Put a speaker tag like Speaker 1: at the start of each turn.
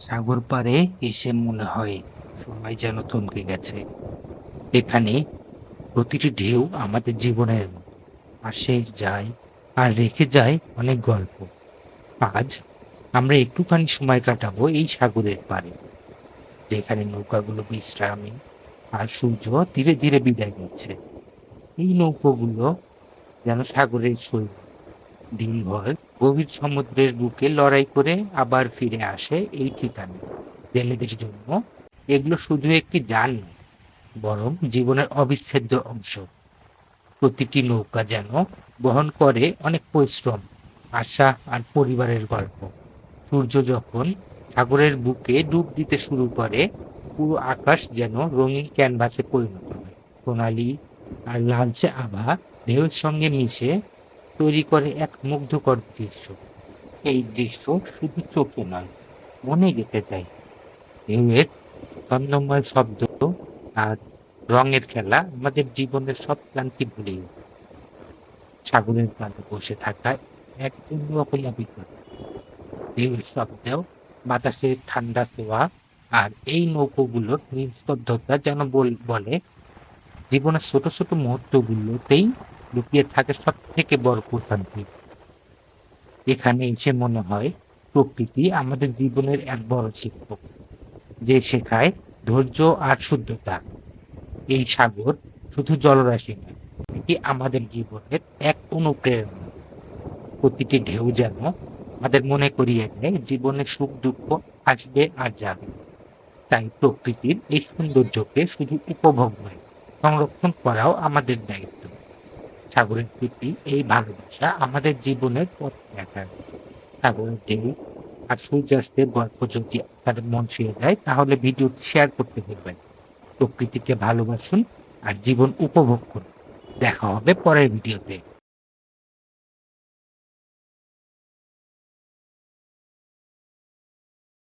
Speaker 1: সাগর পাড়ে এসে মনে হয়? সময় যেন থমকে গেছে। এখানে প্রতিটি ঢেউ আমাদের জীবনের আসে যায় আর রেখে যায় অনেক গল্প। আজ আমরা একটুখানি সময় কাটাবো এই সাগরের পাড়ে, যেখানে নৌকাগুলো বিশ্রামে আর সূর্য ধীরে ধীরে বিদায় নিচ্ছে। এই নৌকোগুলো যেন সাগরের সৈন্য দিনভর গভীর সমুদ্রের বুকে লড়াই করে আবার ফিরে আসে এই ঠিকানে, জেলেদের জন্য। এগুলো শুধু একটি নয়, বরং জীবনের অবিচ্ছেদ্য অংশ। প্রতিটি নৌকা যেন বহন করে অনেক পরিশ্রম, আশা আর পরিবারের গল্প। সূর্য যখন সাগরের বুকে ডুব দিতে শুরু করে, পুরো আকাশ যেন রঙিন ক্যানভাসে পরিণত হয়। সোনালি আর লালচে আভা ঢেউয়ের সঙ্গে মিশে তৈরি করে এক মুগ্ধকর দৃশ্য। এই দৃশ্য শুধু চোখে নয়, মনে গেঁথে যায় ঢেউয়ের ছন্দময় শব্দ আর রঙের খেলা আমাদের জীবনের সব ক্লান্তি ভুলিয়ে সাগরের পাড়ে বসে থাকা এক অন্যরকম অভিজ্ঞতা। ঢেউয়ের শব্দেও বাতাসের ঠান্ডা ছোঁয়া আর এই নৌকোগুলোর নিস্তব্ধতা যেন বলে, জীবনের ছোট ছোট মুহূর্তগুলোতেই লুকিয়ে থাকে সব থেকে বড় প্রশান্তি। এখানে এসে মনে হয় প্রকৃতি আমাদের জীবনের এক বড় শিক্ষক যে শেখায় ধৈর্য আর শুদ্ধতা। এই সাগর শুধু জলরাশি নয়, এটি আমাদের জীবনের এক অনুপ্রেরণা। প্রতিটি ঢেউ যেন আমাদের মনে করিয়ে দেয় জীবনে সুখ, দুঃখ আসবে আর যাবে। তাই প্রকৃতির এই সৌন্দর্যকে শুধু উপভোগ নয়, সংরক্ষণ করাও আমাদের দায়িত্ব। সাগরের প্রতি এই ভালোবাসা আমাদের জীবনের পথ দেখায়। সাগরের দেবী আর সূর্যাস্তের গল্প যদি আপনাদের মন ছুঁয়ে দেয় তাহলে ভিডিওটি শেয়ার করতে ভুলবেন প্রকৃতিকে ভালোবাসুন আর জীবন উপভোগ করুন। দেখা হবে পরের ভিডিওতে।